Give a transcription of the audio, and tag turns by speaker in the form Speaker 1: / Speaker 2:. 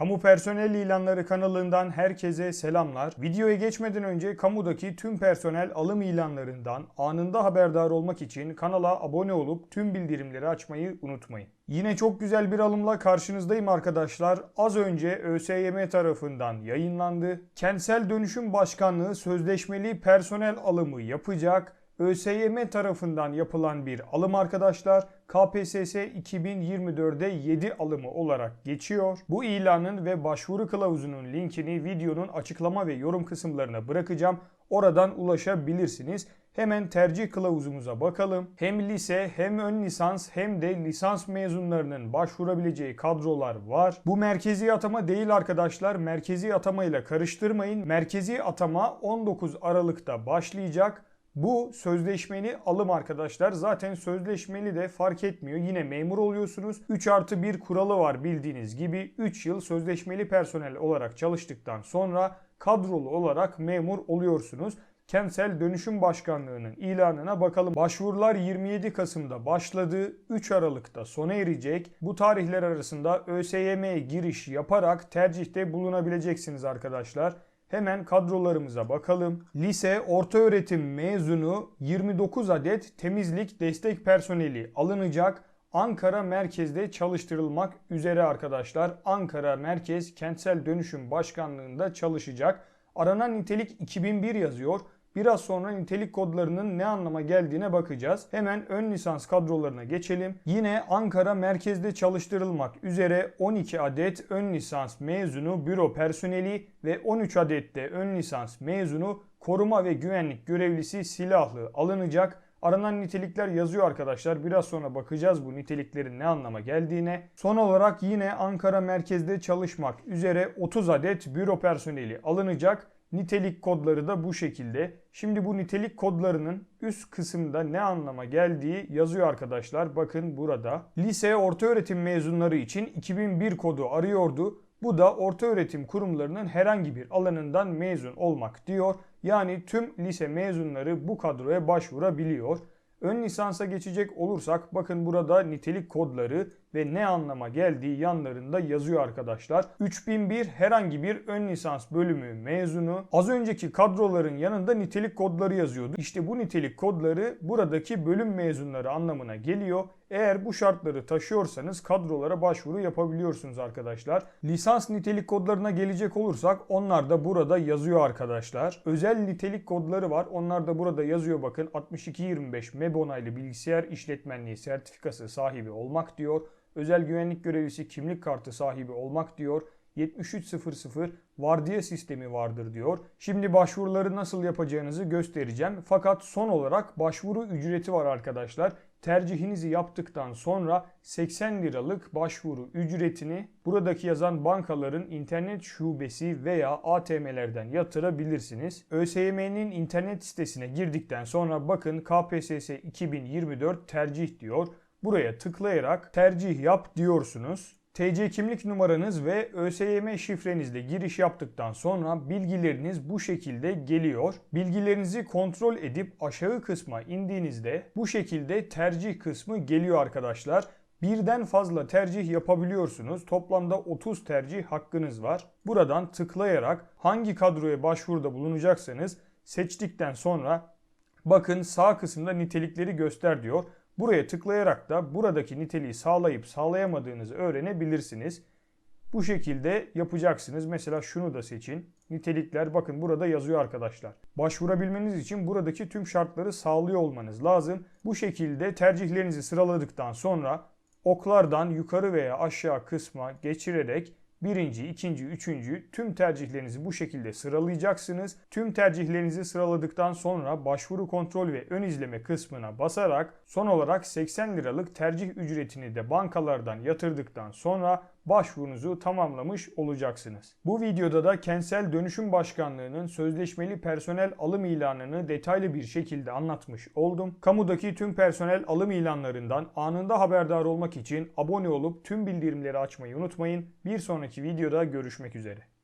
Speaker 1: Kamu Personel İlanları kanalından herkese selamlar. Videoya geçmeden önce kamudaki tüm personel alım ilanlarından anında haberdar olmak için kanala abone olup tüm bildirimleri açmayı unutmayın. Yine çok güzel bir alımla karşınızdayım arkadaşlar. Az önce ÖSYM tarafından yayınlandı. Kentsel Dönüşüm Başkanlığı sözleşmeli personel alımı yapacak. ÖSYM tarafından yapılan bir alım arkadaşlar. KPSS 2024'de 7 alımı olarak geçiyor. Bu ilanın ve başvuru kılavuzunun linkini videonun açıklama ve yorum kısımlarına bırakacağım. Oradan ulaşabilirsiniz. Hemen tercih kılavuzumuza bakalım. Hem lise hem ön lisans hem de lisans mezunlarının başvurabileceği kadrolar var. Bu merkezi atama değil arkadaşlar. Merkezi atama ile karıştırmayın. Merkezi atama 19 Aralık'ta başlayacak. Bu sözleşmeli alım arkadaşlar. Zaten sözleşmeli de fark etmiyor. Yine memur oluyorsunuz. 3 artı 1 kuralı var bildiğiniz gibi. 3 yıl sözleşmeli personel olarak çalıştıktan sonra kadrolu olarak memur oluyorsunuz. Kentsel Dönüşüm Başkanlığı'nın ilanına bakalım. Başvurular 27 Kasım'da başladı. 3 Aralık'ta sona erecek. Bu tarihler arasında ÖSYM'ye giriş yaparak tercihte bulunabileceksiniz arkadaşlar. Hemen kadrolarımıza bakalım. Lise, orta öğretim mezunu 29 adet temizlik destek personeli alınacak. Ankara merkezde çalıştırılmak üzere arkadaşlar. Ankara Merkez Kentsel Dönüşüm Başkanlığı'nda çalışacak. Aranan nitelik 2001 yazıyor. Biraz sonra nitelik kodlarının ne anlama geldiğine bakacağız. Hemen ön lisans kadrolarına geçelim. Yine Ankara merkezde çalıştırılmak üzere 12 adet ön lisans mezunu büro personeli ve 13 adet de ön lisans mezunu koruma ve güvenlik görevlisi silahlı alınacak. Aranan nitelikler yazıyor arkadaşlar. Biraz sonra bakacağız bu niteliklerin ne anlama geldiğine. Son olarak yine Ankara merkezde çalışmak üzere 30 adet büro personeli alınacak. Nitelik kodları da bu şekilde. Şimdi bu nitelik kodlarının üst kısımda ne anlama geldiği yazıyor arkadaşlar. Bakın burada. Lise orta öğretim mezunları için 2001 kodu arıyordu. Bu da orta öğretim kurumlarının herhangi bir alanından mezun olmak diyor. Yani tüm lise mezunları bu kadroya başvurabiliyor. Ön lisansa geçecek olursak bakın burada nitelik kodları ve ne anlama geldiği yanlarında yazıyor arkadaşlar. 3001 herhangi bir ön lisans bölümü mezunu. Az önceki kadroların yanında nitelik kodları yazıyordu. İşte bu nitelik kodları buradaki bölüm mezunları anlamına geliyor. Eğer bu şartları taşıyorsanız kadrolara başvuru yapabiliyorsunuz arkadaşlar. Lisans nitelik kodlarına gelecek olursak onlar da burada yazıyor arkadaşlar. Özel nitelik kodları var. Onlar da burada yazıyor bakın. 6225 MEB onaylı bilgisayar işletmenliği sertifikası sahibi olmak diyor. Özel güvenlik görevlisi kimlik kartı sahibi olmak diyor. 7300 vardiya sistemi vardır diyor. Şimdi başvuruları nasıl yapacağınızı göstereceğim. Fakat son olarak başvuru ücreti var arkadaşlar. Tercihinizi yaptıktan sonra 80 liralık başvuru ücretini buradaki yazan bankaların internet şubesi veya ATM'lerden yatırabilirsiniz. ÖSYM'nin internet sitesine girdikten sonra bakın KPSS 2024 tercih diyor. Buraya tıklayarak tercih yap diyorsunuz. TC kimlik numaranız ve ÖSYM şifrenizle giriş yaptıktan sonra bilgileriniz bu şekilde geliyor. Bilgilerinizi kontrol edip aşağı kısma indiğinizde bu şekilde tercih kısmı geliyor arkadaşlar. Birden fazla tercih yapabiliyorsunuz. Toplamda 30 tercih hakkınız var. Buradan tıklayarak hangi kadroya başvuruda bulunacaksanız seçtikten sonra bakın sağ kısımda nitelikleri göster diyor. Buraya tıklayarak da buradaki niteliği sağlayıp sağlayamadığınızı öğrenebilirsiniz. Bu şekilde yapacaksınız. Mesela şunu da seçin. Nitelikler bakın burada yazıyor arkadaşlar. Başvurabilmeniz için buradaki tüm şartları sağlıyor olmanız lazım. Bu şekilde tercihlerinizi sıraladıktan sonra oklardan yukarı veya aşağı kısma geçirerek birinci, ikinci, üçüncü tüm tercihlerinizi bu şekilde sıralayacaksınız. Tüm tercihlerinizi sıraladıktan sonra başvuru kontrol ve ön izleme kısmına basarak son olarak 80 liralık tercih ücretini de bankalardan yatırdıktan sonra başvurunuzu tamamlamış olacaksınız. Bu videoda da Kentsel Dönüşüm Başkanlığı'nın sözleşmeli personel alım ilanını detaylı bir şekilde anlatmış oldum. Kamudaki tüm personel alım ilanlarından anında haberdar olmak için abone olup tüm bildirimleri açmayı unutmayın. Bir sonraki videoda görüşmek üzere.